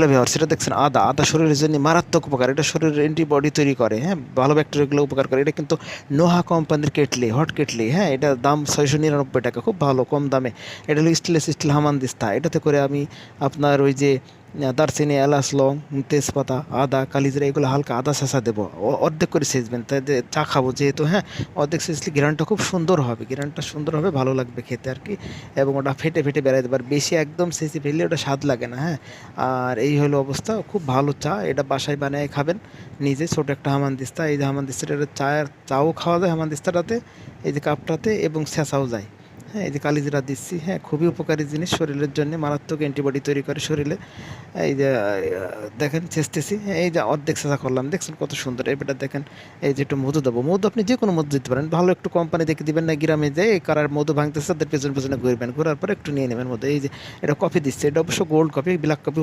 ব্যবহার, সেটা দেখছেন আদা আদা শরীরের জন্য মারাত্মক উপকার, এটা শরীরের অ্যান্টিবডি তৈরি করে হ্যাঁ ভালো ব্যাকটেরিয়াগুলো উপকার করে, এটা কিন্তু নোহা কোম্পানির কেটলি হট কেটলি হ্যাঁ এটা দাম ছয়শো নিরানব্বই টাকা, খুব ভালো, কম দামে, এটা হলো স্টেনলেস স্টিল হামান দিস্তা এটাতে করে আমি আপনার ওই যে দারচিনি, এলাচ, লং, তেজপাতা, আদা, কালিজিরা, এগুলো হালকা আদা শেষা দেবো। অর্ধেক করে সেচবেন তাই চা খাব যেহেতু হ্যাঁ অর্ধেক সেচলে গ্রানটা খুব সুন্দর হবে। গ্রানটা সুন্দর হবে, ভালো লাগবে খেতে আর কি। এবং ওটা ফেটে ফেটে বেড়াইতে পারে বেশি একদম সেচে ফেললে ওটা স্বাদ লাগে না হ্যাঁ। আর এই হলো অবস্থা, খুব ভালো চা, এটা বাসায় বানিয়ে খাবেন। নিজে ছোটো একটা হামানদিস্তা এই যে হামানদিস্তাটা চায়ের চাও খাওয়া যায় হামানদিস্তাটাতে এই যে কাপটাতে, এবং ছেঁচাও যায়। হ্যাঁ এই যে কালিজিরা দিচ্ছি হ্যাঁ খুবই উপকারী জিনিস শরীরের জন্য, মারাত্মক অ্যান্টিবডি তৈরি করে শরীরে। এই যে, দেখেন চেষ্টেছি হ্যাঁ এই যে অর্ধেক চেঁচা করলাম, দেখছেন কত সুন্দর এবারটা দেখেন, এই যে একটু মধু দেবো, মধু আপনি যে কোনো মধু দিতে পারেন, ভালো একটু কোম্পানি দেখে দিবেন না, গ্রামে যে এই কারার মধু ভাঙতেছে, তাদের পেছনে পেছনে ঘুরবেন, ঘোরার পর একটু নিয়ে নেবেন মধু, এই যে, এটা কফি দিচ্ছে, এটা অবশ্য গোল্ড কফি ব্ল্যাক কফি